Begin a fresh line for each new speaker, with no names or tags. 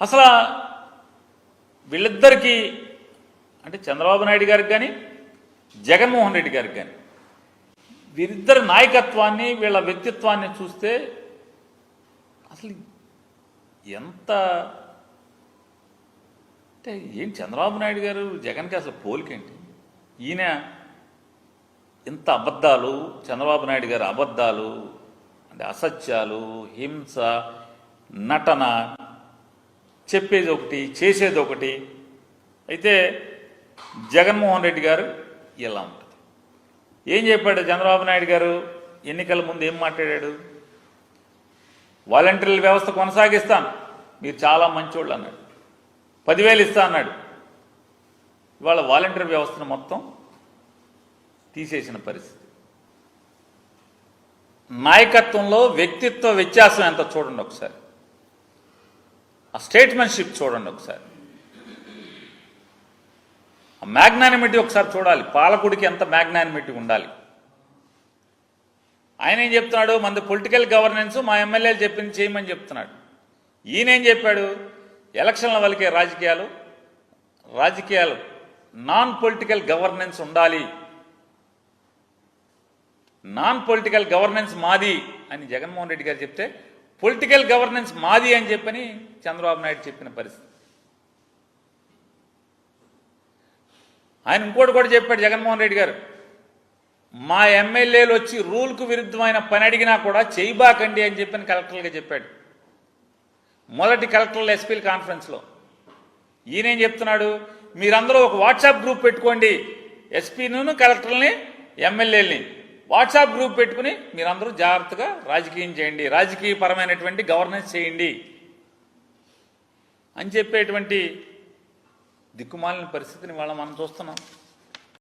అసలు వీళ్ళిద్దరికీ అంటే చంద్రబాబు నాయుడు గారికి కానీ జగన్మోహన్ రెడ్డి గారికి కానీ వీరిద్దరి నాయకత్వాన్ని వీళ్ళ వ్యక్తిత్వాన్ని చూస్తే అసలు ఎంత అంటే ఏం చంద్రబాబు నాయుడు గారు జగన్కి అసలు పోలికేంటి? ఈయన ఇంత అబద్ధాలు చంద్రబాబు నాయుడు గారి అబద్ధాలు అంటే అసత్యాలు హింస నటన చెప్పేది ఒకటి చేసేది ఒకటి అయితే జగన్మోహన్ రెడ్డి గారు ఇలా ఉంటుంది. ఏం చెప్పాడు చంద్రబాబు నాయుడు గారు? ఎన్నికల ముందు ఏం మాట్లాడాడు? వాలంటీర్ల వ్యవస్థ కొనసాగిస్తాను. మీరు చాలా మంచోళ్ళు అన్నాడు. పదివేలు ఇస్తా అన్నాడు. ఇవాళ వాలంటీర్ వ్యవస్థను మొత్తం తీసేసిన పరిస్థితి. నాయకత్వంలో వ్యక్తిత్వ వ్యత్యాసం ఎంత చూడండి ఒకసారి. ఆ స్టేట్మెంట్షిప్ చూడండి ఒకసారి. ఆ మ్యాగ్నానిమిటీ ఒకసారి చూడాలి. పాలకుడికి ఎంత మ్యాగ్నానిమిటీ ఉండాలి? ఆయన ఏం చెప్తున్నాడు? మంది పొలిటికల్ గవర్నెన్స్ మా ఎమ్మెల్యేలు చెప్పింది చేయమని చెప్తున్నాడు. ఈయన ఏం చెప్పాడు? ఎలక్షన్ల వలికే రాజకీయాలు రాజకీయాలు నాన్ పొలిటికల్ గవర్నెన్స్ ఉండాలి. నాన్ పొలిటికల్ గవర్నెన్స్ మాది అని జగన్మోహన్ రెడ్డి గారు చెప్తే పొలిటికల్ గవర్నెన్స్ మాది అని చెప్పని చంద్రబాబు నాయుడు చెప్పిన పరిస్థితి. ఆయన ఇంకోటి కూడా చెప్పాడు జగన్మోహన్ రెడ్డి గారు. మా ఎమ్మెల్యేలు వచ్చి రూల్కు విరుద్ధమైన పని అడిగినా కూడా చేయబాకండి అని చెప్పని కలెక్టర్లుగా చెప్పాడు. మొదటి కలెక్టర్ల ఎస్పీల కాన్ఫరెన్స్లో. ఈయనేం చెప్తున్నాడు? మీరందరూ ఒక వాట్సాప్ గ్రూప్ పెట్టుకోండి. ఎస్పీను కలెక్టర్ని ఎమ్మెల్యేలని. వాట్సాప్ గ్రూప్ పెట్టుకుని మీరందరూ జాగ్రత్తగా రాజకీయం చేయండి. రాజకీయపరమైనటువంటి గవర్నెన్స్ చేయండి అని చెప్పేటువంటి దిక్కుమాలిన పరిస్థితిని వాళ్ళ మనం చూస్తున్నాం.